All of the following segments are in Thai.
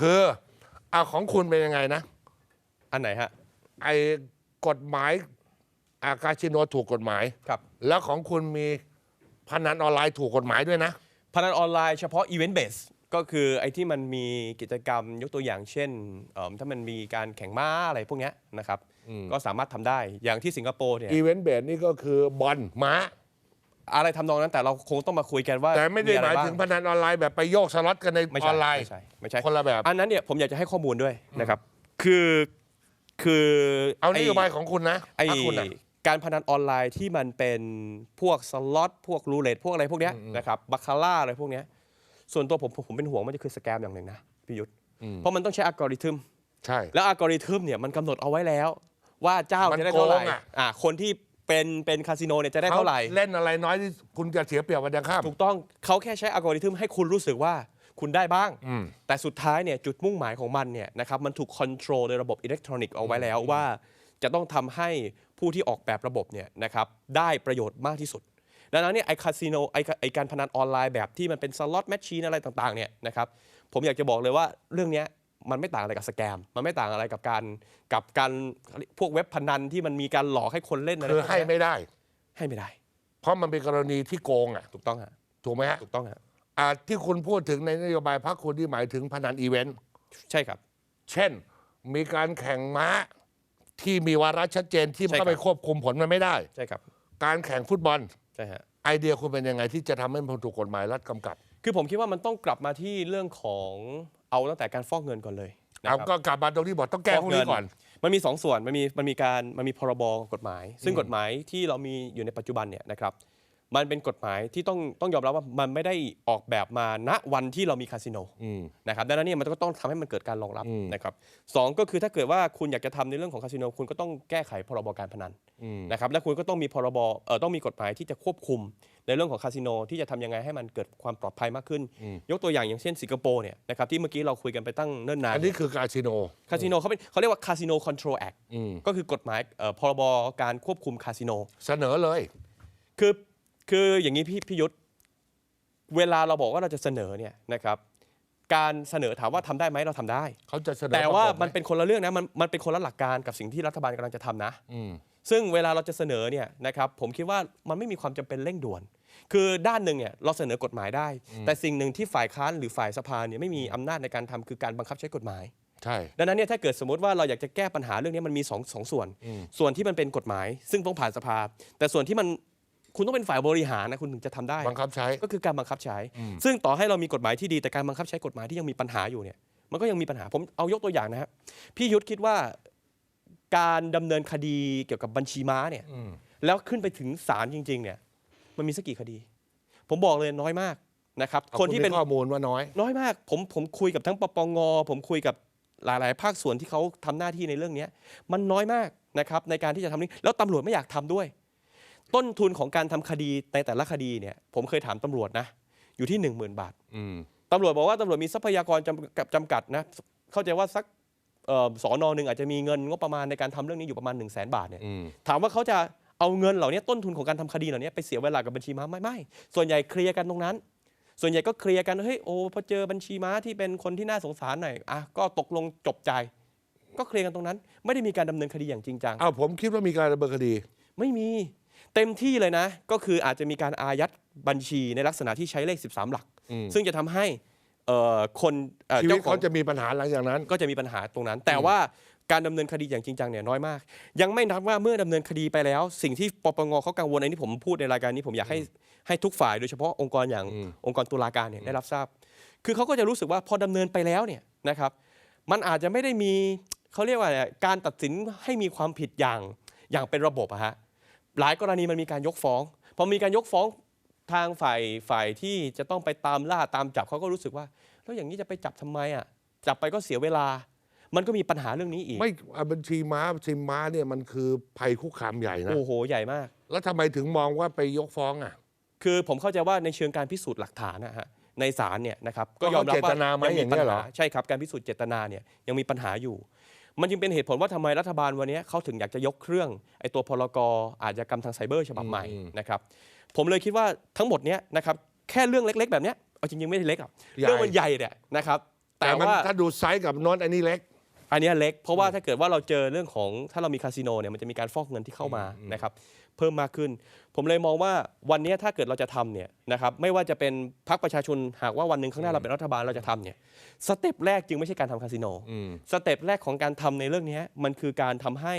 คือเอาของคุณเป็นยังไงนะ อันไหนฮะ ไอ้กฎหมายอาคาสิโนถูกกฎหมาย ครับ แล้วของคุณมีพนันออนไลน์ถูกกฎหมายด้วยนะ พนันออนไลน์เฉพาะอีเวนต์เบสก็คือไอ้ที่มันมีกิจกรรมยกตัวอย่างเช่นเอิ่มถ้ามันมีการแข่งม้าอะไรพวกเนี้ยนะครับ ก็สามารถทำได้อย่างที่สิงคโปร์เนี่ย อีเวนต์เบสนี่ก็คือบอลม้า อะไรทำนองนั้นแต่เราคงต้องมาคุยกันว่าแต่ไม่ได้อะหรมายบ้ถึงพนันออนไลน์แบบไปโยกสล็อตกันในไม่อใช่อนไลน์ไม่ใช่ไม่ใช่คนละแบบอันนั้นเนี่ยผมอยากจะให้ข้อมูลด้วยนะครับ คือคือเอานไโยบายของคุณนะไอ้พรรคคุณน่ะการพนันออนไลน์ที่มันเป็นพวกสล็อตพวกรูเล็ตพวกอะไรพวกเนี้ยนะครับบัคคาร่าอะไรพวกเนี้ยส่วนตัวผมผมผมเป็นห่วงมันจะคือสแกมอย่างหนึ่งนะพี่ยุทธเพราะมันต้องใช้อัลกอริทึมใช่แล้วอัลกอริทึมเนี่ยมันกำหนดเอาไว้แล้ว ว่าเจ้ามันจะได้เท่าไหร่โกงอะอ่าคนที่ เป็นเป็นคาสิโนเนี่ยจะได้เท่าไหร่ เล่นอะไรน้อยที่คุณจะเสียเปรียบวันยังข้าม ถูกต้องเขาแค่ใช้อัลกอริทึมให้คุณรู้สึกว่าคุณได้บ้าง อืม แต่สุดท้ายเนี่ยจุดมุ่งหมายของมันเนี่ยนะครับมันถูกคอนโทรลโดยระบบอิเล็กทรอนิกส์เอาไว้แล้วว่า จะต้องทำให้ผู้ที่ออกแบบระบบเนี่ยนะครับได้ประโยชน์มากที่สุด ดังนั้นเนี่ยไอคาสิโนไอไอการพนันออนไลน์แบบที่มันเป็นสล็อตแมชชีนอะไรต่างๆเนี่ยนะครับผมอยากจะบอกเลยว่าเรื่องเนี้ย มันไม่ต่างอะไรกับสแกม มันไม่ต่างอะไรกับการกับการพวกเว็บพนันที่มันมีการหลอกให้คนเล่นอะไรคือพวกให้เนี้ยไม่ได้ ให้ไม่ได้ เพราะมันเป็นกรณีที่โกงอะถูกต้องฮะถูกไหมฮะถูกต้องฮะอ่าที่คุณพูดถึงในนโยบายพรรคคุณที่หมายถึงพนันอีเวนต์ใช่ครับ เช่นมีการแข่งม้าที่มีวาระชัดเจนที่ใช่ครับเข้าไปควบคุมผลมันไม่ได้ใช่ครับ การแข่งฟุตบอลใช่ฮะไอเดียคุณเป็นยังไงที่จะทำให้มันถูกกฎหมายรัฐกำกับ คือผมคิดว่ามันต้องกลับมาที่เรื่องของ เอาตั้งแต่การฟอกเงินก่อนเลยนะเอาครับ ก็กลับมาตรงที่บอกต้องแก้พวกนี้ก่อน มันมีสองส่วนมันมีมันมีการมันมีพรบกฎหมาย ซึ่งกฎหมายที่เรามีอยู่ในปัจจุบันเนี่ยนะครับ มันเป็นกฎหมายที่ต้องต้องยอมรับว่ามันไม่ได้ออกแบบมาณวันที่เรามีคาสิโนอืมนะครับดังนั้นเนี่ยมันก็ต้องทำให้มันเกิดการรองรับอืมนะครับสองก็คือถ้าเกิดว่าคุณอยากจะทำในเรื่องของคาสิโนคุณก็ต้องแก้ไขพรบการพนันอืมนะครับและคุณก็ต้องมีพรบเอ่อต้องมีกฎหมายที่จะควบคุมในเรื่องของคาสิโนที่จะทำยังไงให้มันเกิดความปลอดภัยมากขึ้น ยกตัวอย่างอย่างเช่นสิงคโปร์เนี่ยนะครับที่เมื่อกี้เราคุยกันไปตั้งเนิ่นนานอันนี้คือคาสิโนคาสิโนเขาเป็นเขาเรียกว่าคาสิโนคอนโทรลแอคอืมก็คือกฎหมายเอ่อพรบการควบคุมคาสิโนเสนอเลย คือ คืออย่างนี้พี่พี่ยุทธเวลาเราบอกว่าเราจะเสนอเนี่ยนะครับการเสนอถามว่าทำได้ไหมเราทำได้เขาจะเสนอแต่ว่าประกบไหมันเป็นคนละเรื่องนะมันมันเป็นคนละหลักการกับสิ่งที่รัฐบาลกำลังจะทำนะอืมซึ่งเวลาเราจะเสนอเนี่ยนะครับผมคิดว่ามันไม่มีความจำเป็นเร่งด่วน คือด้านหนึ่งเนี่ยเราเสนอกฎหมายได้ แต่สิ่งหนึ่งที่ฝ่ายค้านหรือฝ่ายสภาเนี่ยไม่มีอำนาจในการทำคือการบังคับใช้กฎหมายใช่ดังนั้นเนี่ยถ้าเกิดสมมติว่าเราอยากจะแก้ปัญหาเรื่องนี้มันมีสองสองส่วน ส่วนที่มันเป็นกฎหมาย ซึ่งต้องผ่านสภา แต่ส่วนที่มัน คุณต้องเป็นฝ่ายบริหารนะคุณถึงจะทำได้ บังคับใช้ ก็คือการบังคับใช้ซึ่งต่อให้เรามีกฎหมายที่ดีแต่การบังคับใช้กฎหมายที่ยังมีปัญหาอยู่เนี่ย มันก็ยังมีปัญหา ผมเอายกตัวอย่างนะครับพี่ยุทธคิดว่าการดำเนินคดีเกี่ยวกับบัญชีม้าเนี่ย อืมแล้วขึ้นไปถึงศาลจริง ๆ เนี่ย มันมีสักกี่คดี ผมบอกเลยน้อยมากนะครับเอาคนที่เป็นมีข้อมูลว่าน้อย น้อยมาก ผมผมคุยกับทั้งปปงผมคุยกับหลาย ๆ ภาคส่วนที่เขาทำหน้าที่ในเรื่องเนี้ยมันน้อยมากนะครับในการที่จะทำนี้แล้วตำรวจไม่อยากทำด้วย ต้นทุนของการทำคดีในแต่ละคดีเนี่ยผมเคยถามตำรวจนะอยู่ที่ 1 0,000 บาทอืมตำรวจบอกว่าตำรวจมีทรัพยากรจำกัดจำกัดนะเข้าใจว่าสักเอ่อสอนอหนึ่งอาจจะมีเงินงบประมาณในการทำเรื่องนี้อยู่ประมาณ1 0 0 0 0แบาทเนี่ยอืมถามว่าเขาจะเอาเงินเหล่านี้ต้นทุนของการทำคดีเหล่านี้ไปเสียเวลากับบัญชีม้าไม่ไม่ส่วนใหญ่เคลียร์กันตรงนั้น ส่วนใหญ่ก็เคลียร์กันเฮ้ยโอ้พอเจอบัญชีม้าที่เป็นคนที่น่าสงสารหน่อยอะก็ตกลงจบใจ ก็เคลียร์กันตรงนั้น ไม่ได้มีการดำเนินคดีอย่างจริงจังอ้าวผมคิดว่ามีการดำเนินคดี ไม่มี เต็มที่เลยนะ ก็คืออาจจะมีการอายัดบัญชีในลักษณะที่ใช้เลข 13 หลักอืมซึ่งจะทำให้เอ่อคนเอ่อชีวิตจ้ขอเขางจะมีปัญหาหลังจากนั้น ก็จะมีปัญหาตรงนั้น แต่ว่าการดำเนินคดีอย่างจริงจังเนี่ยน้อยมาก ยังไม่นับว่าเมื่อดำเนินคดีไปแล้ว สิ่งที่ปปงเขากังวลอันนี้ผมพูดในรายการนี้ผมอยากให้ให้ทุกฝ่าย โดยเฉพาะองค์กรอย่างอืมองค์กรตุลาการเนี่ยได้รับทราบ คือเขาก็จะรู้สึกว่าพอดำเนินไปแล้วเนี่ยนะครับ มันอาจจะไม่ได้มีเขาเรียกว่าอะไรการตัดสินให้มีความผิดอย่างอย่างเป็นระบบอะฮะ หลายกรณีมันมีการยกฟ้องพอมีการยกฟ้องทางฝ่ายฝ่ายที่จะต้องไปตามล่าตามจับเขาก็รู้สึกว่า แล้วอย่างนี้จะไปจับทำไมอะจับไปก็เสียเวลา มันก็มีปัญหาเรื่องนี้อีกไม่อะบัญชีม้าบัญชีม้าเนี่ยมันคือภัยคุกคามใหญ่นะโอ้โหใหญ่มาก แล้วทำไมถึงมองว่าไปยกฟ้องอะ คือผมเข้าใจว่าในเชิงการพิสูจน์หลักฐานนะฮะในศาลเนี่ยนะครับก็ก็ยอมรับเจว่าตนาไหมยังอย่างเงี้ปัญยเหรหาอใช่ครับการพิสูจน์เจตนาเนี่ยยังมีปัญหาอยู่ มันจึงเป็นเหตุผลว่าทำไมรัฐบาลวันนี้เขาถึงอยากจะยกเครื่องไอ้ตัวพลกอาชญากรรมทางไซเบอร์ฉบับใหม่นะครับผมเลยคิดว่าทั้งหมดเนี้ยนะครับแค่เรื่องเล็ก ๆ แบบเนี้ยเอาจริงๆไม่ได้เล็กอะใหญ่เรื่องมันใหญ่เนี่ยนะครับแต่แต่มันว่าถ้าดูไซส์กับโน้นอันนี้เล็ก อันเนี้ยเล็ก เพราะว่าถ้าเกิดว่าเราเจอเรื่องของถ้าเรามีคาสิโนเนี่ยมันจะมีการฟอกเงินที่เข้ามานะครับ เพิ่มมากขึ้น ผมเลยมองว่าวันเนี้ยถ้าเกิดเราจะทำเนี่ยนะครับไม่ว่าจะเป็นพรรคประชาชนหากว่าวันหนึ่งข้างหน้าเราเป็นรัฐบาลเราจะทำเนี่ยสเต็ปแรกจึงไม่ใช่การทำคาสิโนอืม สเต็ปแรกของการทำในเรื่องเนี้ยมันคือการทำให้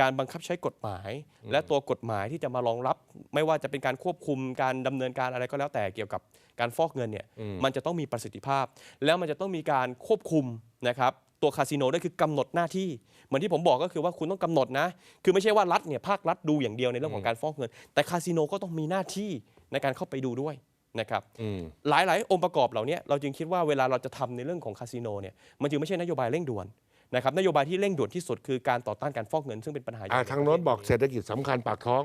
การบังคับใช้กฎหมาย และตัวกฎหมายที่จะมารองรับ ไม่ว่าจะเป็นการควบคุมการดำเนินการอะไรก็แล้วแต่เกี่ยวกับการฟอกเงินเนี่ยมันจะต้องมีประสิทธิภาพ แล้วมันจะต้องมีการควบคุมนะครับ ตัวคาสิโนด้วยคือกำหนดหน้าที่ เหมือนที่ผมบอกก็คือว่าคุณต้องกำหนดนะ คือไม่ใช่ว่ารัฐเนี่ยภาครัฐดูอย่างเดียวในเรื่องของการฟอกเงิน แต่คาสิโนก็ต้องมีหน้าที่ในการเข้าไปดูด้วยนะครับอืมหลายๆ องค์ประกอบเหล่านี้เราจึงคิดว่าเวลาเราจะทำในเรื่องของคาสิโนเนี่ยมันจึงไม่ใช่นโยบายเร่งด่วนนะครับนโยบายที่เร่งด่วนที่สุดคือการต่อต้านการฟอกเงิน ซึ่งเป็นปัญหาใหญ่อ่าทางโน้นบอกเศรษฐกิจสำคัญปากท้อง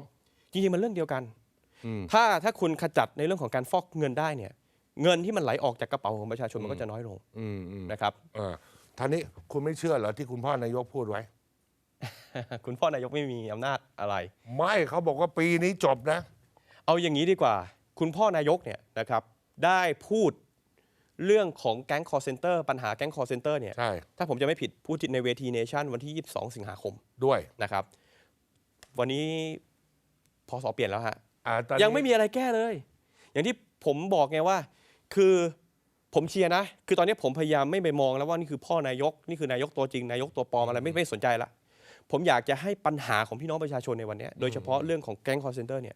จริงๆ มันเรื่องเดียวกันอืมถ้าถ้าคุณขจัดในเรื่องของการฟอกเงินได้เนี่ย เงินที่มันไหลออกจากกระเป๋าของประชาชนมันก็จะน้อยลงอืมอืมนะครับเออ ท่านนี้คุณไม่เชื่อเหรอที่คุณพ่อนายกพูดไว้ คุณพ่อนายกไม่มีอำนาจอะไร ไม่เขาบอกว่าปีนี้จบนะ เอาอย่างนี้ดีกว่า คุณพ่อนายกเนี่ยนะครับ ได้พูดเรื่องของแก๊งคอร์เซนเตอร์ปัญหาแก๊งคอร์เซนเตอร์เนี่ยใช่ ถ้าผมจะไม่ผิดพูดในเวทีเนชั่นวันที่ 22 สิงหาคมด้วยนะครับ วันนี้พอสอเปลี่ยนแล้วฮะ อ่าตอนนี้ยังไม่มีอะไรแก้เลย อย่างที่ผมบอกไงว่า คือ ผมเชียร์นะ คือตอนนี้ผมพยายามไม่ไปมองแล้วว่านี่คือพ่อนายก นี่คือนายกตัวจริง นายกตัวปลอมอะไรไม่ไม่สนใจละ ผมอยากจะให้ปัญหาของพี่น้องประชาชนในวันเนี้ยโดยเฉพาะเรื่องของแก๊งคอร์เซนเตอร์เนี่ย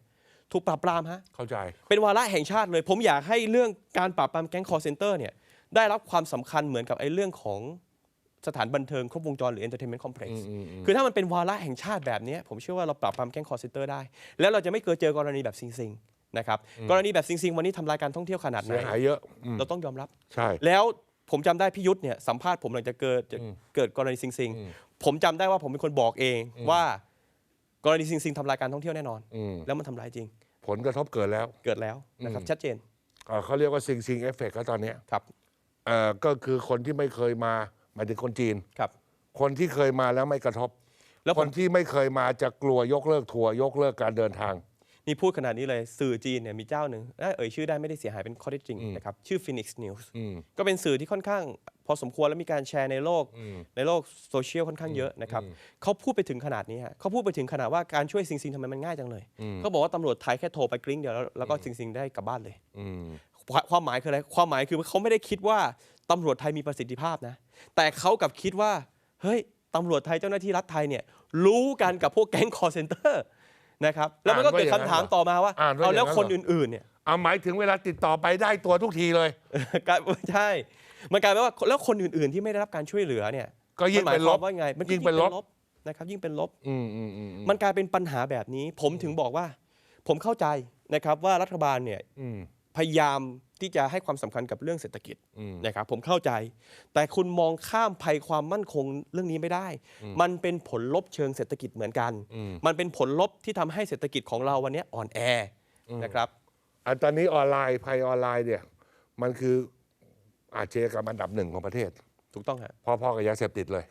ถูกปราบปรามฮะ เข้าใจ เป็นวาระแห่งชาติเลย ผมอยากให้เรื่องการปราบปรามแก๊งคอร์เซนเตอร์เนี่ยได้รับความสำคัญเหมือนกับไอ้เรื่องของสถานบันเทิงครบวงจรหรือ entertainment complex อืมอืมอืมคือถ้ามันเป็นวาระแห่งชาติแบบเนี้ยผมเชื่อว่าเราปราบปรามแก๊งคอร์เซนเตอร์ได้ แล้วเราจะไม่เกิดเจอกรณีแบบซิงซิง นะครับกรณีแบบซิงซิงวันนี้ทำลายการท่องเที่ยวขนาดไหนเสียหายเยอะอืมเราต้องยอมรับ ใช่ แล้วผมจำได้พี่ยุทธเนี่ยสัมภาษณ์ผมหลังจากเกิดจะอืมเกิดกรณีซิงซิงอืมผมจำได้ว่าผมเป็นคนบอกเองว่ากรณีซิงซิงทำลายการท่องเที่ยวแน่นอน อืม แล้วมันทำลายจริงผลกระทบเกิดแล้วเกิดแล้วนะครับอืมชัดเจนอ่าเขาเรียกว่าซิงซิงเอฟเฟกต์ตอนเนี้ยครับเอ่อก็คือคนที่ไม่เคยมาหมายถึงคนจีน ครับ คนที่เคยมาแล้วไม่กระทบ แล้วคผนมที่ไม่เคยมาจะกลัวยกเลิกทัวร์ยกเลิกการเดินทาง นี่พูดขนาดนี้เลยสื่อจีนเนี่ยมีเจ้าหนึ่งเอ้ยเอ่ยชื่อได้ไม่ได้เสียหายเป็นข้อเท็จจริงนะครับชื่อ Phoenix News อืมก็เป็นสื่อที่ค่อนข้างพอสมควรแล้วมีการแชร์ในโลกอืมในโลกโซเชียลค่อนข้างเยอะนะครับเขาพูดไปถึงขนาดนี้ฮะเขาพูดไปถึงขนาดว่าการช่วยซิงซิงทำไมมันง่ายจังเลยอืมเขาบอกว่าตำรวจไทยแค่โทรไปกริ้งเดียวแล้วแล้วก็ซิงซิงได้กลับบ้านเลยอืมความความหมายคืออะไรความหมายคือเขาไม่ได้คิดว่าตำรวจไทยมีประสิทธิภาพนะแต่เขากลับคิดว่าเฮ้ยตำรวจไทยเจ้าหน้าที่รัฐไทยเนี่ยรู้กันกับพวกแก๊งคอร์เซนเตอร์ นะครับแล้วมันก็เกิดคำถามต่อมาว่าอ่านว่าเอาแล้วอย่างนั้นคนเหรอ อื่นๆเนี่ย เอาหมายถึงเวลาติดต่อไปได้ตัวทุกทีเลย กลายใช่ มันกลายเป็นว่าแล้วคนอื่น ๆ ที่ไม่ได้รับการช่วยเหลือเนี่ยก็ยิ่งมัหมายเป็นคลวาบมว่าไงมันยิ่งเป็นลบ นะครับยิ่งเป็นลบอืมอืมอืมอืมมันกลายเป็นปัญหาแบบนี้ ผมถึงบอกว่า ผมเข้าใจนะครับว่ารัฐบาลเนี่ยอืม พยายาม ที่จะให้ความสำคัญกับเรื่องเศรษฐกิจอืมนะครับผมเข้าใจ แต่คุณมองข้ามภัยความมั่นคงเรื่องนี้ไม่ได้ มันเป็นผลลบเชิงเศรษฐกิจเหมือนกันอืมมันเป็นผลลบที่ทำให้เศรษฐกิจของเราวันนี้อ่อนแออนะครับอันตอนนี้ออนไลน์ภัยออนไลน์เนี่ยมันคืออาชญากรรมอันดับหนึ่งของประเทศ ถูกต้องฮะพอๆกับยาเสพติดเลย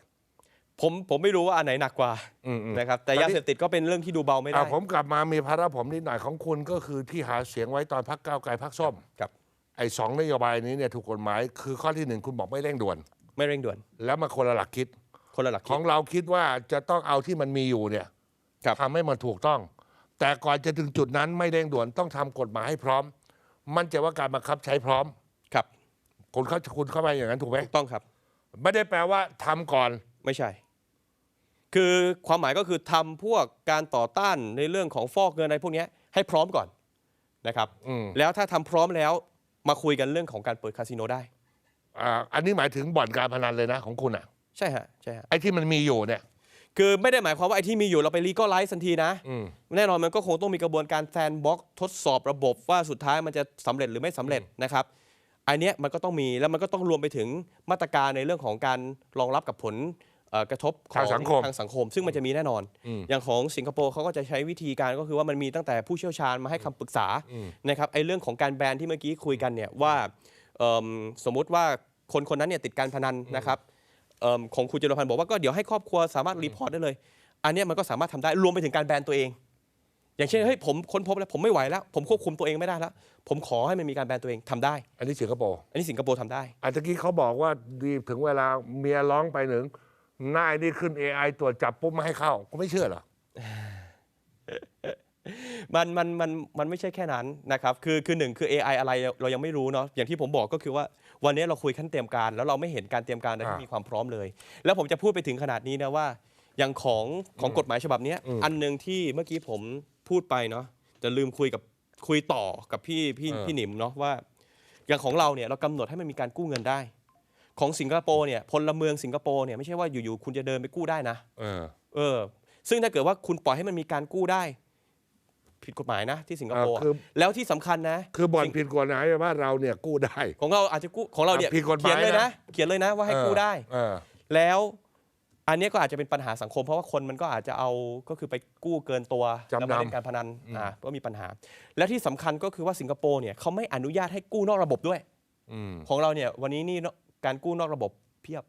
ผมผมไม่รู้ว่าอันไหนหนักกว่าอืมอืมนะครับแต่ตอนนี้ยาเสพติดก็เป็นเรื่องที่ดูเบาไม่ได้อะผมกลับมามีภาระผมนิดหน่อยของคุณก็คือที่หาเสียงไว้ตอนพักก้าวไกลพักส้มครับ ไอ้สองนโยบายนี้เนี่ยถูกกฎหมาย คือข้อที่หนึ่งคุณบอกไม่เร่งด่วน ไม่เร่งด่วน แล้วมาคนละหลักคิด คนละหลักขคิอดงเราคิดว่าจะต้องเอาที่มันมีอยู่เนี่ยครับ ทำให้มันถูกต้อง แต่ก่อนจะถึงจุดนั้นไม่เร่งด่วนต้องทำกฎหมายให้พร้อม มั่นใจว่าการบังคับใช้พร้อม ครับคุณเข้าคุณเข้าไปอย่างนั้นถูกไหมถูกต้องครับ ไม่ได้แปลว่าทำก่อน ไม่ใช่ คือความหมายก็คือทำพวกการต่อต้านในเรื่องของฟอกเงินอะไรพวกเนี้ยให้พร้อมก่อนนะครับ อืม แล้วถ้าทำพร้อมแล้ว มาคุยกันเรื่องของการเปิดคาสิโนได้ อ่าอันนี้หมายถึงบ่อนการพนันเลยนะของคุณอะ ใช่ฮะใช่ฮะไอ้ที่มันมีอยู่เนี่ย คือไม่ได้หมายความว่าไอ้ที่มีอยู่เราไปรีก็ไลซ์ทันทีนะ อืม แน่นอนมันก็คงต้องมีกระบวนการแซนบ็อกทดสอบระบบว่าสุดท้ายมันจะสำเร็จหรือไม่สำเร็จนะครับอันเนี้ยมันก็ต้องมีแล้วมันก็ต้องรวมไปถึงมาตรการในเรื่องของการรองรับกับผลเอ่อ กระทบขอทางสังคมทางสังคม ซึ่งมันจะมีแน่นอนอืมอย่างของสิงคโปร์เขาก็จะใช้วิธีการก็คือว่ามันมีตั้งแต่ผู้เชี่ยวชาญมาให้คำปรึกษานะครับไอ้เรื่องของการแบนที่เมื่อกี้คุยกันเนี่ยว่าเอิ่มสมมุติว่าคนคนนั้นเนี่ยติดการพนันนะครับเอิ่มของคุณจรพันธ์บอกว่าก็เดี๋ยวให้ครอบครัวสามารถรีพอร์ตได้เลย อันเนี้ยมันก็สามารถทำได้รวมไปถึงการแบนตัวเอง อย่างเช่นเฮ้ยผมค้นพบแล้วผมไม่ไหวแล้ว ผมควบคุมตัวเองไม่ได้แล้ว ผมขอให้มันมีการแบนตัวเองทำได้ อันนี้สิงคโปร์อันนี้สิงคโปร์ทำได้อันตะกี้เขาบอกว่าดีถึงเวลาเมียร้องไปหนึ่ง หน้าไอ้นี่ขึ้น AI ตรวจจับปุ๊บไม่ให้เข้าก็ไม่เชื่อเหรอ มันมันมันมันไม่ใช่แค่นั้นนะครับคือคือหนึ่งคือ AI อะไรเรายังไม่รู้เนาะอย่างที่ผมบอกก็คือว่าวันนี้เราคุยขั้นเตรียมการ แล้วเราไม่เห็นการเตรียมการอะไรที่อ่ามีมีความพร้อมเลย แล้วผมจะพูดไปถึงขนาดนี้นะว่า อย่างของของกฎหมายฉบับเนี้ยอืมอันหนึ่งที่เมื่อกี้ผมพูดไปเนาะจะลืมคุยกับคุยต่อกับพี่พี่เออ พี่หนิมเนาะว่า อย่างของเราเนี่ยเรากำหนดให้มันมีการกู้เงินได้ ของสิงคโปร์เนี่ยพลเมืองสิงคโปร์เนี่ยไม่ใช่ว่าอยู่ๆคุณจะเดินไปกู้ได้นะเออ เออ ซึ่งถ้าเกิดว่าคุณปล่อยให้มันมีการกู้ได้ ผิดกฎหมายนะที่สิงคโปร์อะอ่าคือ แล้วที่สำคัญนะ คือบ่อนผิดกฎหมายว่าเราเนี่ยกู้ได้ ของเราอาจจะกู้ของเราเนี่ยอะผิดกฎหมายเขียนเลยนะ นะ เขียนเลยนะว่าให้กู้ได้ เออ แล้วอันเนี้ยก็อาจจะเป็นปัญหาสังคม เพราะว่าคนมันก็อาจจะเอาก็คือไปกู้เกินตัวจำนำ แล้วมาเล่นการพนันอ่าก็มีปัญหา และที่สำคัญก็คือว่าสิงคโปร์เนี่ยเขาไม่อนุญาตให้กู้นอกระบบด้วย อืม ของเราเนี่ยวันนี้นี่เนอะ การกู้นอกระบบเพียบ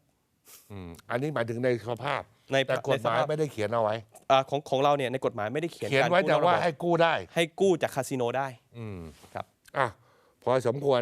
อืมอันนี้หมายถึงในสภาพในแต่กฎหมายในสภพไม่ได้เขียนเอาไว้อ่าของของเราเนี่ยในกฎหมายไม่ได้เขียนเขียนการไว้กู้แต่นอกระว่าบบให้กู้ได้ ให้กู้จากคาสิโนได้อืมครับอะพอสมควร